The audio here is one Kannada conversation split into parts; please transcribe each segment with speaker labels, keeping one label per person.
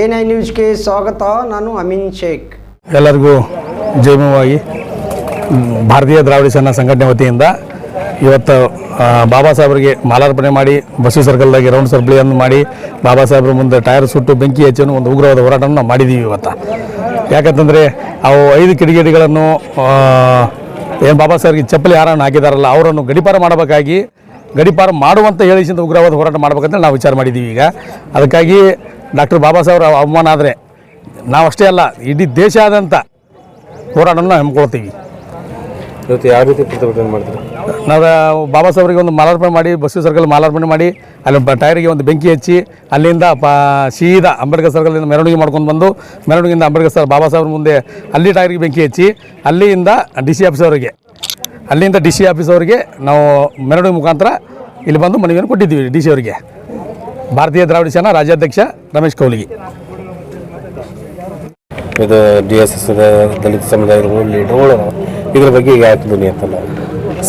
Speaker 1: ಎನ್ ಐ ನ್ಯೂಸ್ಗೆ ಸ್ವಾಗತ. ನಾನು ಅಮೀನ್ ಶೇಖ್.
Speaker 2: ಎಲ್ಲರಿಗೂ ಜೈಮವಾಗಿ ಭಾರತೀಯ ದ್ರಾವಿಡ ಸೇನಾ ಸಂಘಟನೆ ವತಿಯಿಂದ ಇವತ್ತು ಬಾಬಾ ಸಾಹೇಬರಿಗೆ ಮಾಲಾರ್ಪಣೆ ಮಾಡಿ ಬಸ್ಸು ಸರ್ಕಲ್ದಾಗೆ ರೌಂಡ್ ಸರ್ಪಳಿಯನ್ನು ಮಾಡಿ, ಬಾಬಾ ಸಾಹೇಬ್ರ ಮುಂದೆ ಟೈರ್ ಸುಟ್ಟು ಬೆಂಕಿ ಹೆಚ್ಚನ್ನು ಒಂದು ಉಗ್ರವಾದ ಹೋರಾಟವನ್ನು ನಾವು ಮಾಡಿದ್ದೀವಿ ಇವತ್ತು. ಯಾಕಂತಂದರೆ ಅವು ಐದು ಕಿಡಿಗೇಡಿಗಳನ್ನು ಏನು ಬಾಬಾ ಸಾಹೇಬ್ಗೆ ಚಪ್ಪಲಿ ಯಾರನ್ನು ಹಾಕಿದಾರಲ್ಲ, ಅವರನ್ನು ಗಡಿಪಾರ ಮಾಡಬೇಕಾಗಿ, ಗಡಿಪಾರ ಮಾಡುವಂತ ಹೇಳಿಸಿದ ಉಗ್ರವಾದ ಹೋರಾಟ ಮಾಡ್ಬೇಕಂತ ನಾವು ವಿಚಾರ ಮಾಡಿದ್ದೀವಿ ಈಗ. ಅದಕ್ಕಾಗಿ ಡಾಕ್ಟರ್ ಬಾಬಾ ಸಾಹೇಬ್ರ ಅವಮಾನ ಆದರೆ ನಾವು ಅಷ್ಟೇ ಅಲ್ಲ ಇಡೀ ದೇಶಾದ್ಯಂತ ಹೋರಾಟವನ್ನು ಹಮ್ಮಿಕೊಳ್ತೀವಿ
Speaker 3: ಇವತ್ತು ಯಾವ ರೀತಿ ಪ್ರತಿಭಟನೆ ಮಾಡ್ತೀವಿ
Speaker 2: ನಾವು ಬಾಬಾ ಸಾಹೇಬ್ರಿಗೆ ಒಂದು ಮಾಲಾರ್ಪಣೆ ಮಾಡಿ ಬಸ್ಸು ಸರ್ಕಲ್ ಮಾಲಾರ್ಪಣೆ ಮಾಡಿ ಅಲ್ಲಿ ಬ- ಟೈರಿಗೆ ಒಂದು ಬೆಂಕಿ ಹಚ್ಚಿ ಅಲ್ಲಿಂದ ಪ ಸೀದಾ ಅಂಬೇಡ್ಕರ್ ಸರ್ಕಲಿಂದ ಮೆರವಣಿಗೆ ಮಾಡ್ಕೊಂಡು ಬಂದು ಮೆರವಣಿಗೆಯಿಂದ ಅಂಬೇಡ್ಕರ್ ಸರ್ ಬಾಬಾ ಸಾಹೇಬ್ರ ಮುಂದೆ ಅಲ್ಲಿ ಟೈರಿಗೆ ಬೆಂಕಿ ಹಚ್ಚಿ ಅಲ್ಲಿಯಿಂದ ಡಿ ಸಿ ಆಫೀಸ್ ಅವರಿಗೆ ಅಲ್ಲಿಂದ ಡಿ ಸಿ ಆಫೀಸ್ ಅವರಿಗೆ ನಾವು ಮೆರವಣಿಗೆ ಮುಖಾಂತರ ಇಲ್ಲಿ ಬಂದು ಮನವಿಯನ್ನು ಕೊಟ್ಟಿದ್ದೀವಿ ಡಿ ಸಿ ಅವರಿಗೆ. ಭಾರತೀಯ ದ್ರಾವಿಡ ಸೇನಾ ರಾಜ್ಯಾಧ್ಯಕ್ಷ ರಮೇಶ್ ಕೌಲಿಗಿ.
Speaker 3: ಇದು ಡಿ ಎಸ್ ಎಸ್ ದಲಿತ ಸಮುದಾಯಗಳು ಲೀಡರ್ಗಳು ಇದ್ರ ಬಗ್ಗೆ ಯಾಕೆ ಧ್ವನಿ ಎತ್ತಲ್ಲ?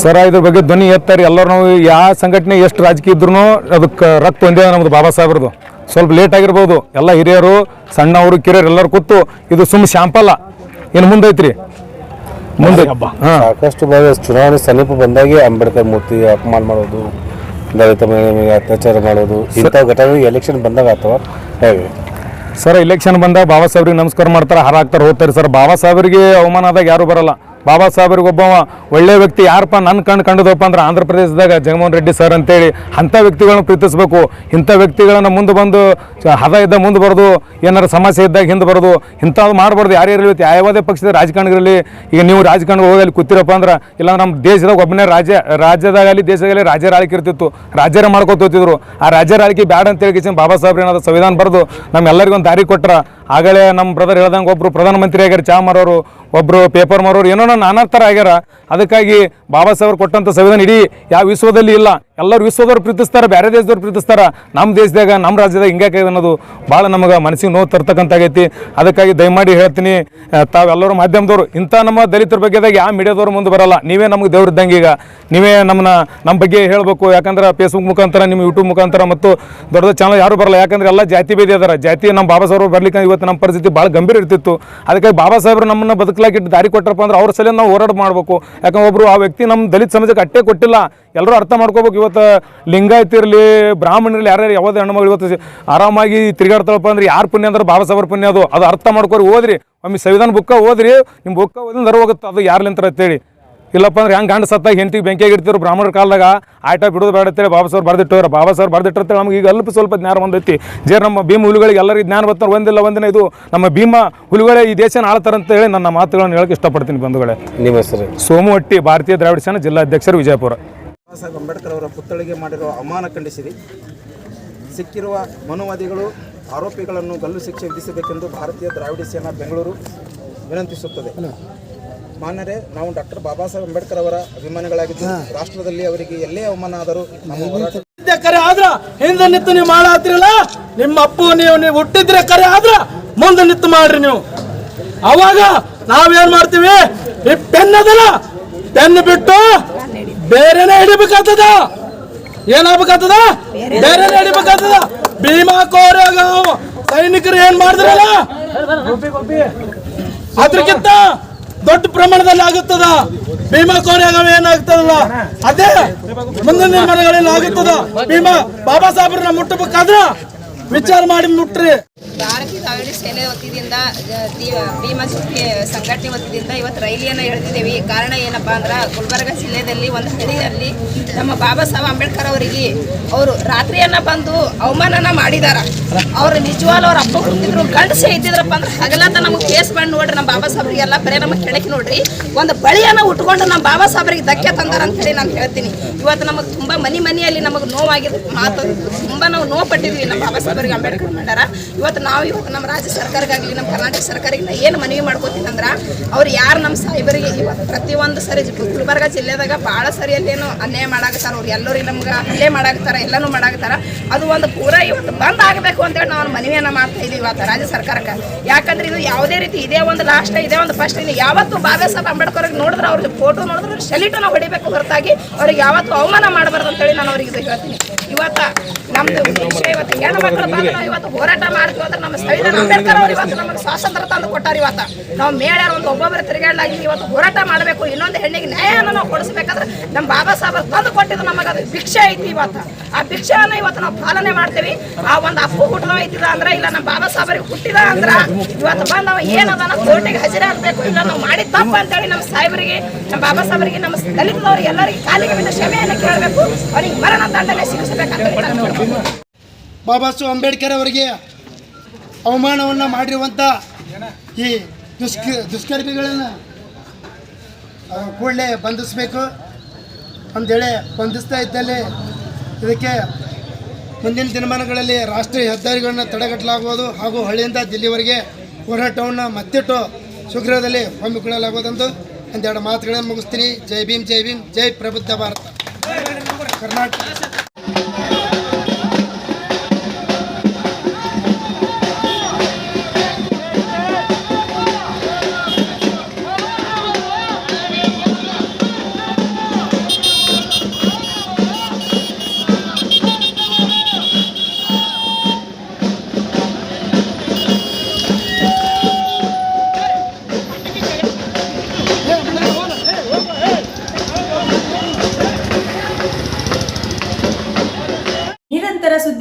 Speaker 4: ಸರ ಇದ್ರ ಬಗ್ಗೆ ಧ್ವನಿ ಎತ್ತಾರೆ ಎಲ್ಲರೂ ನಾವು ಯಾವ ಸಂಘಟನೆ ಎಷ್ಟು ರಾಜಕೀಯ ಇದ್ರು ಅದಕ್ಕೆ ರಕ್ತ ಒಂದೇ ನಮ್ದು ಬಾಬಾ ಸಾಹೇಬ್ರದು. ಸ್ವಲ್ಪ ಲೇಟ್ ಆಗಿರ್ಬೋದು. ಎಲ್ಲ ಹಿರಿಯರು ಸಣ್ಣವರು ಕಿರಿಯರು ಎಲ್ಲರೂ ಕೂತು ಇದು ಸುಮ್ ಶಾಂಪಲ್ಲ ಇನ್ನು ಮುಂದೆ. ಐತ್ರಿ ಮುಂದೆ ಹಾಂ.
Speaker 3: ಸಾಕಷ್ಟು ಬಾರಿ ಚುನಾವಣೆ ಸಮೀಪ ಬಂದಾಗೆ ಅಂಬೇಡ್ಕರ್ ಮೂರ್ತಿ ಅಪಮಾನ ಮಾಡೋದು. ದಲಿತ ಮಹಿಳೆ ಮೇಲೆ ಅತ್ಯಾಚಾರ ಮಾಡೋದು ಇಂಥ ಘಟನೆ ಎಲೆಕ್ಷನ್ ಬಂದಾಗ ಅಥವಾ ಹೇಗೆ?
Speaker 4: ಸರ್ ಎಲೆಕ್ಷನ್ ಬಂದಾಗ ಬಾಬಾ ಸಾಹೇಬ್ರಿಗೆ ನಮಸ್ಕಾರ ಮಾಡ್ತಾರೆ ಹಾರ ಹಾಕ್ತಾರೆ ಹೋಗ್ತಾರೆ. ಸರ್ ಬಾಬಾ ಸಾಹೇಬ್ರಿಗೆ ಅವಮಾನ ಆದಾಗ ಯಾರು ಬರಲ್ಲ. ಬಾಬಾ ಸಾಹೇಬ್ರಿಗೆ ಒಬ್ಬವ ಒಳ್ಳೆ ವ್ಯಕ್ತಿ, ಯಾರಪ್ಪ ನನ್ನ ಕಣ್ಣು ಕಂಡದಪ್ಪ ಅಂದ್ರೆ ಆಂಧ್ರ ಪ್ರದೇಶದಾಗ ಜಗನ್ಮೋಹನ್ ರೆಡ್ಡಿ ಸರ್ ಅಂತೇಳಿ ಅಂಥ ವ್ಯಕ್ತಿಗಳನ್ನ ಪ್ರೀತಿಸಬೇಕು. ಇಂಥ ವ್ಯಕ್ತಿಗಳನ್ನ ಮುಂದೆ ಬಂದು ಹದ ಇದ್ದ ಮುಂದೆ ಬರೋದು, ಏನಾರು ಸಮಸ್ಯೆ ಇದ್ದಾಗ ಹಿಂದೆ ಬರೋದು ಇಂಥದ್ದು ಮಾಡಬಾರ್ದು ಯಾರ್ಯಾರು ಯಾವುದೇ ಪಕ್ಷದ ರಾಜಕಾರಣಿಗಳಲ್ಲಿ ಈಗ ನೀವು ರಾಜಕಾರಣ ಹೋಗಿ ಅಲ್ಲಿ ಕೂತಿರಪ್ಪ ಅಂದ್ರೆ ಇಲ್ಲ ನಮ್ಮ ದೇಶದಾಗ ಒಬ್ಬನೇ ರಾಜ್ಯ ರಾಜ್ಯದಾಗಲಿ ದೇಶದಲ್ಲಿ ರಾಜ್ಯ ಆಳ್ಕೆ ಇರ್ತಿತ್ತು ರಾಜ್ಯರ ಮಾಡ್ಕೋತಿದ್ರು ಆ ರಾಜ್ಯರ ಆಳ್ಕೆ ಬ್ಯಾಡ ಅಂತ ಹೇಳಿ ಬಾಬಾ ಸಾಹೇಬ್ರು ಏನಾದ್ರು ಸಂವಿಧಾನ ಬರೆದು ನಮ್ಮೆಲ್ಲರಿಗೂ ಒಂದು ದಾರಿ ಕೊಟ್ರ, ಆಗಲೇ ನಮ್ಮ ಬ್ರದರ್ ಹೇಳ್ದಂಗೆ ಒಬ್ರು ಪ್ರಧಾನಮಂತ್ರಿ ಆಗ್ಯಾರ ಚಾ ಒಬ್ರು ಪೇಪರ್ ಮಾರೋರು ಏನೋ ನಾನಾ ಥರ ಆಗ್ಯಾರ. ಅದಕ್ಕಾಗಿ ಬಾಬಾ ಸಾಹೇಬ್ರು ಕೊಟ್ಟಂಥ ಸಂವಿಧಾನ ಇಡೀ ಯಾವ ವಿಶ್ವದಲ್ಲಿ ಇಲ್ಲ. ಎಲ್ಲರೂ ವಿಶ್ವದವ್ರು ಪ್ರೀತಿಸ್ತಾರೆ ಬೇರೆ ದೇಶದವ್ರು ಪ್ರೀತಿಸ್ತಾರೆ. ನಮ್ಮ ದೇಶದಾಗ ನಮ್ಮ ರಾಜ್ಯದಾಗ ಹಿಂಗಾಕೆ ಅನ್ನೋದು ಭಾಳ ನಮಗೆ ಮನಸ್ಸಿಗೆ ನೋವು ತರ್ತಕ್ಕಂಥಾಗೈತಿ ಅದಕ್ಕಾಗಿ ದಯಮಾಡಿ ಹೇಳ್ತೀನಿ ತಾವೆಲ್ಲರೂ ಮಾಧ್ಯಮದವರು, ಇಂಥ ನಮ್ಮ ದಲಿತರ ಬಗ್ಗೆದಾಗ ಯಾವ ಮೀಡಿಯಾದವ್ರು ಮುಂದೆ ಬರಲ್ಲ. ನೀವೇ ನಮ್ಗೆ ದೇವ್ರು ಇದ್ದಂಗೆ ಈಗ. ನೀವೇ ನಮ್ಮನ್ನ ನಮ್ಮ ಬಗ್ಗೆ ಹೇಳಬೇಕು. ಯಾಕಂದ್ರೆ ಫೇಸ್ಬುಕ್ ಮುಖಾಂತರ, ನಿಮ್ಮ ಯೂಟ್ಯೂಬ್ ಮುಖಾಂತರ ಮತ್ತು ದೊಡ್ಡ ಚಾನಲ್ ಯಾರು ಬರಲ್ಲ. ಯಾಕಂದ್ರೆ ಎಲ್ಲ ಜಾತಿ ಭೇದಿ ಅದಾರ. ಜಾತಿ ನಮ್ಮ ಬಾಬಾ ಸಾಹೇಬ್ರು ಬರ್ಲಿಕ್ಕೆ ಇವತ್ತು ನಮ್ಮ ಪರಿಸ್ಥಿತಿ ಭಾಳ ಗಂಭೀರ ಇರ್ತಿತ್ತು. ಅದಕ್ಕಾಗಿ ಬಾಬಾ ಸಾಹೇಬ್ರು ನಮ್ಮನ್ನ ಬದುಕಲಾಗಿಟ್ಟು ದಾರಿ ಕೊಟ್ಟರಪ್ಪ ಅಂದ್ರೆ ಅವ್ರ ಸಲ ನಾವು ಹೋರಾಟ ಮಾಡಬೇಕು. ಯಾಕಂದ್ರೆ ಒಬ್ರು ಆ ವ್ಯಕ್ತಿ ನಮ್ಮ ದಲಿತ ಸಮಾಜಕ್ಕೆ ಅಟ್ಟೆ ಕೊಟ್ಟಿಲ್ಲ. ಎಲ್ಲರೂ ಅರ್ಥ ಮಾಡ್ಕೋಬೇಕು. ಇವತ್ತು ಲಿಂಗಾಯತ್ ಇರಲಿ ಬ್ರಾಹ್ಮಣರಲ್ಲಿ ಯಾರ್ಯಾರು ಯಾವುದೇ ಹೆಣ್ಮಗಳು ಇವತ್ತು ಆರಾಮಾಗಿ ತಿರುಗಾಡ್ತಾಳಪ್ಪ ಅಂದ್ರೆ ಯಾರು ಪುಣ್ಯ ಅಂದ್ರೆ ಬಾಬಾ ಸಾಹೇಬ್ರ ಪುಣ್ಯ ಅದು. ಅದು ಅರ್ಥ ಮಾಡ್ಕೊರಿ ಓದ್ರಿ. ಒಮ್ಮೆ ಸಂವಿಧಾನ ಬುಕ್ಕ ಓದ್ರಿ ನಿಮ್ಮ ಬುಕ್ಕ ಓದಿದ್ರೆ ಅರ ಹೋಗುತ್ತೆ ಅದು ಯಾರ್ಲಿಂತರ ಅಂತೇಳಿ ಇಲ್ಲಪ್ಪ ಅಂದ್ರೆ ಹೆಂಗೆ ಗಂಡ ಸತ್ತಾಗ ಹೆಂಡತಿಗೆ ಬೆಂಕಿಯಾಗಿ ಇಡ್ತಿರು ಬ್ರಾಹ್ಮಣರ ಕಾಲದಾಗ ಆಟ ಬಿಡೋದು ಬೇಡ ಅಂತೇಳಿ ಬಾಬಾ ಸಾಹೇಬ್ರು ಬರ್ದಿಟ್ಟವ್ರು. ಬಾಬಾ ಬರ್ದಿಟ್ಟಿರ್ತಾರೆ ನಮ್ಗೆ ಈಗ ಅಲ್ಪ ಸ್ವಲ್ಪ ಜ್ಞಾನ ಬಂದೈತಿ. ಜೇ ನಮ್ಮ ಭೀಮ ಹುಲಿಗಳಿಗೆ ಎಲ್ಲರಿಗೂ ಜ್ಞಾನ ಬರ್ತಾರೆ ಒಂದಿಲ್ಲ ಒಂದಿನ ಇದು ನಮ್ಮ ಭೀಮ ಹುಲಿಗಳೇ ಈ ದೇಶನ ಆಳ್ತಾರೆ ಅಂತ ಹೇಳಿ ನನ್ನ ಮಾತುಗಳನ್ನು ಹೇಳಕ್ಕೆ ಇಷ್ಟಪಡ್ತೀನಿ ಬಂಧುಗಳೇ.
Speaker 3: ನಿಮ್ಮ ಹೆಸರು?
Speaker 4: ಸೋಮುಹಟ್ಟಿ ಭಾರತೀಯ ದ್ರಾವಿಡ ಸೇನಾ ಜಿಲ್ಲಾಧ್ಯಕ್ಷರು ವಿಜಯಪುರ.
Speaker 5: ಸಾಹೇಬ್ ಅಂಬೇಡ್ಕರ್ ಅವರ ಪುತ್ಥಳಿಗೆ ಮಾಡಿರುವ ಅವಮಾನ ಖಂಡಿಸಿರಿ. ಸಿಕ್ಕಿರುವ ಮನುವಾದಿಗಳು ಆರೋಪಿಗಳನ್ನು ಗಲ್ಲು ಶಿಕ್ಷೆ ವಿಧಿಸಬೇಕೆಂದು ಭಾರತೀಯ ದ್ರಾವಿಡ ಸೇನಾ ಬೆಂಗಳೂರು ವಿನಂತಿಸುತ್ತದೆ. ಮಾನ್ಯರೇ ನಾವು ಡಾಕ್ಟರ್ ಬಾಬಾ ಸಾಹೇಬ್ ಅಂಬೇಡ್ಕರ್ ಅವರ ಅಭಿಮಾನಿಗಳಾಗಿದ್ದು ರಾಷ್ಟ್ರದಲ್ಲಿ ಅವರಿಗೆ ಎಲ್ಲೇ ಅವಮಾನ ಆದರೂ ನಮ್ಮ ಹೋರಾಟ
Speaker 6: ಕರೆ ಆದ್ರ ಹಿಂದೆ ನಿಂತು ನೀವು ಮಾಡಾತ್ರಿಲ್ಲ? ನಿಮ್ಮ ಅಪ್ಪು ನೀವು ನೀವು ಹುಟ್ಟಿದ್ರೆ ಕರೆ ಆದ್ರ ಮುಂದೆ ನಿಂತು ಮಾಡ್ರಿ ನೀವು. ಅವಾಗ ನಾವೇನ್ ಮಾಡ್ತೀವಿ? ಈ ಪೆನ್ ಬಿಟ್ಟು? ಬೇರೆನೆ ಹಿಡಿಬೇಕಾಗ್ತದ? ಏನಾಗ್ಬೇಕಾಗ್ತದ? ಬೇರೆನೆ ಹಿಡಿಬೇಕಾಗ್ತದ? ಭೀಮಾ ಕೋರ ಸೈನಿಕರು ಏನ್ ಮಾಡಿದ್ರಲ್ಲ? ಅದಕ್ಕಿಂತ ದೊಡ್ಡ ಪ್ರಮಾಣದಲ್ಲಿ ಆಗುತ್ತದ? ಭೀಮಾ ಕೋರ್ಯಾಗ ಏನಾಗ್ತದಲ್ಲ? ಅದೇ ಮುಂದಿನ ನಿರ್ಮಾಣಗಳಲ್ಲಿ ಆಗುತ್ತದ? ಭೀಮಾ ಬಾಬಾ ಸಾಹೇಬ್ರನ್ನ ಮುಟ್ಟಬೇಕಾದ್ರ ವಿಚಾರ ಮಾಡಿ ಮುಟ್ರಿ.
Speaker 7: ಭಾರತೀಯ ದಾವಣಿ ಸೇನೆ ವತಿಯಿಂದ ಭೀಮಾ ಸಂಘಟನೆ ವತಿಯಿಂದ ಇವತ್ತು ರೈಲಿಯನ್ನು ಎಳೆದಿದ್ದೇವೆ. ಕಾರಣ ಏನಪ್ಪಾ ಅಂದ್ರೆ ಗುಲ್ಬರ್ಗ ಜಿಲ್ಲೆಯಲ್ಲಿ ಒಂದು ಹಳ್ಳಿಯಲ್ಲಿ ನಮ್ಮ ಬಾಬಾ ಸಾಹೇಬ್ ಅಂಬೇಡ್ಕರ್ ಅವರಿಗೆ ಅವರು ರಾತ್ರಿಯನ್ನ ಬಂದು ಅವಮಾನನ ಮಾಡಿದಾರ. ಅವ್ರು ನಿಜವಾಗ್ಲೂ ಅವ್ರ ಅಪ್ಪ ಕೂತಿದ್ರು ಗಂಡಸೆ ಇದ್ದಿದ್ರಪ್ಪ ಅಂದ್ರೆ ಹಗಲತ್ತ ನಮಗೆ ಕೇಸ್ ಮಾಡಿ ನೋಡ್ರಿ ನಮ್ಮ ಬಾಬಾ ಸಾಹೇಬ್ರಿಗೆಲ್ಲ, ಬರೀ ನಮಗೆ ಕೆಳಕಿ ನೋಡ್ರಿ. ಒಂದು ಬಳಿಯನ್ನ ಉಟ್ಕೊಂಡು ನಮ್ಮ ಬಾಬಾ ಸಾಹೇಬ್ರಿಗೆ ಧಕ್ಕೆ ತಂದಾರ ಅಂತ ಹೇಳಿ ನಾನು ಹೇಳ್ತೀನಿ. ಇವತ್ತು ನಮಗೆ ತುಂಬಾ ಮನಿ ಮನೆಯಲ್ಲಿ ನಮಗೆ ನೋವಾಗಿದ್ದು ಮಾತು, ತುಂಬಾ ನಾವು ನೋವು ಪಟ್ಟಿದ್ವಿ ನಮ್ಮ ಬಾಬಾ ಸಾಹೇಬ್ರಿಗೆ ಅಂಬೇಡ್ಕರ್ ಮಾಡ್ಯಾರ ಇವತ್ತು ನಾವು ಇವತ್ತು ನಮ್ಮ ರಾಜ್ಯ ಸರ್ಕಾರಕ್ಕಾಗಲಿ ನಮ್ಮ ಕರ್ನಾಟಕ ಸರ್ಕಾರಕ್ಕೆ ಏನು ಮನವಿ ಮಾಡ್ಕೋತೀನಿ ಅಂದ್ರೆ, ಅವ್ರು ಯಾರು ನಮ್ಮ ಸಾಹೇಬರಿಗೆ ಇವತ್ತು ಪ್ರತಿಯೊಂದು ಸರಿ ಗುಲ್ಬರ್ಗ ಜಿಲ್ಲೆದಾಗ ಭಾಳ ಸರಿ ಅಲ್ಲೇನು ಅನ್ಯಾಯ ಮಾಡಾಕತ್ತಾರ, ಅವ್ರು ಎಲ್ಲರೂ ನಮ್ಗೆ ಹಲ್ಲೆ ಮಾಡಾಕತ್ತಾರ, ಎಲ್ಲನೂ ಮಾಡಾಕತ್ತಾರ. ಅದು ಒಂದು ಪೂರಾ ಇವತ್ತು ಬಂದ್ ಆಗಬೇಕು ಅಂತೇಳಿ ನಾವು ಮನವಿಯನ್ನು ಮಾಡ್ತಾ ಇದೀವಿ ಇವತ್ತು ರಾಜ್ಯ ಸರ್ಕಾರಕ್ಕೆ. ಯಾಕಂದ್ರೆ ಇದು ಯಾವುದೇ ರೀತಿ ಇದೇ ಒಂದು ಲಾಸ್ಟ್ ಇದೇ ಒಂದು ಫಸ್ಟ್ ಇನ್ನು ಯಾವತ್ತು ಬಾಬಾ ಸಾಹೇಬ್ ಅಂಬೇಡ್ಕರ್ ನೋಡಿದ್ರೆ ಅವ್ರಿಗೆ ಫೋಟೋ ನೋಡಿದ್ರೆ ಶೆಲಿಟು ಹೊಡಿಬೇಕು ಹೊರತಾಗಿ ಅವ್ರಿಗೆ ಯಾವತ್ತು ಅವಮಾನ ಮಾಡಬಾರ್ದು ಅಂತೇಳಿ ನಾನು ಅವ್ರಿಗೆ ಇದು ಹೇಳ್ತೀನಿ. ಇವತ್ತ ವಿಷಯ ಇವತ್ತು ಹೆಣ್ಣು ಮಕ್ಕಳು ಇವತ್ತು ಹೋರಾಟ ಮಾಡ್ತೀವಿ ಯಾಕಂದ್ರೆ ನಮ್ಮ ಸಂವಿಧಾನ ಅಂಬೇಡ್ಕರ್ ಅವರು ಇವತ್ತು ನಮಗೆ ಸ್ವಾತಂತ್ರ್ಯ ತಂದು ಕೊಟ್ಟಾರ ಇವತ್ತು. ನಾವು ಮೇಳರ ಒಂದು ಒಬ್ಬೊಬ್ಬರ ತಿರುಗಾಡಲಾಗಿ ಇವತ್ತು ಹೋರಾಟ ಮಾಡಬೇಕು, ಇನ್ನೊಂದು ಹೆಣ್ಣಿಗೆ ನ್ಯಾಯನ ನಾವು ಕೊಡಿಸ್ಬೇಕಾದ್ರೆ ನಮ್ಮ ಬಾಬಾ ಸಾಹೇಬ್ ತಂದು ಕೊಟ್ಟಿದ್ದು ನಮಗೆ ಅದು ಭಿಕ್ಷೆ ಐತಿ ಇವತ್ತು. ಆ ಭಿಕ್ಷೆಯನ್ನು ಇವತ್ತು ನಾವು ಪಾಲನೆ ಮಾಡ್ತೀವಿ. ಆ ಒಂದು ಅಪ್ಪು ಹುಟ್ಟಿದ ಐತಿದ ಅಂದ್ರೆ, ಇಲ್ಲ ನಮ್ಮ ಬಾಬಾ ಸಾಹೇಬರಿಗೆ ಹುಟ್ಟಿದ ಅಂದ್ರೆ, ಇವತ್ತು ಬಂದು ನಾವು ಏನದನ್ನ ಕೋರ್ಟಿಗೆ ಹಾಜರಿ ಆಗಬೇಕು, ಇಲ್ಲ ನಾವು ಮಾಡಿದ ತಪ್ಪು ಅಂತೇಳಿ ನಮ್ಮ ಸಾಹೇಬರಿಗೆ, ನಮ್ಮ ಬಾಬಾ ಸಾಹೇಬರಿಗೆ, ನಮ್ಮ ದಲಿತದವ್ರಿಗೆ ಎಲ್ಲರಿಗೆ ಕಾಲಿಗೆ ಬಿದ್ದ ಕ್ಷಮೆಯನ್ನು ಕೇಳಬೇಕು. ಅವ್ರಿಗೆ ಮರಣ ದಂಡನೆ ಶಿಕ್ಷಿಸಬೇಕಂತ
Speaker 8: ಬಾಬಾ ಸಾಹೇಬ್ ಅಂಬೇಡ್ಕರ್ ಅವರಿಗೆ ಅವಮಾನವನ್ನು ಮಾಡಿರುವಂಥ ಈ ದುಷ್ಕ ದುಷ್ಕರ್ಮಿಗಳನ್ನು ಕೂಡಲೇ ಬಂಧಿಸಬೇಕು. ಅಂದೇಳಿ ಬಂಧಿಸ್ತಾ ಇದ್ದಲ್ಲಿ ಇದಕ್ಕೆ ಮುಂದಿನ ದಿನಮಾನಗಳಲ್ಲಿ ರಾಷ್ಟ್ರೀಯ ಹೆದ್ದಾರಿಗಳನ್ನು ತಡೆಗಟ್ಟಲಾಗುವುದು ಹಾಗೂ ಹಳ್ಳಿಯಿಂದ ದಿಲ್ಲಿವರೆಗೆ ಹೋರಾಟವನ್ನು ಮತ್ತಿಟ್ಟು ಶೀಘ್ರದಲ್ಲಿ ಹಮ್ಮಿಕೊಳ್ಳಲಾಗುವುದೆಂದು ಒಂದೆರಡು ಮಾತುಗಳನ್ನು ಮುಗಿಸ್ತೀನಿ. ಜೈ ಭೀಮ್ ಜೈ ಭೀಮ್ ಜೈ ಪ್ರಬುದ್ಧ ಭಾರತ. ಕರ್ನಾಟಕ.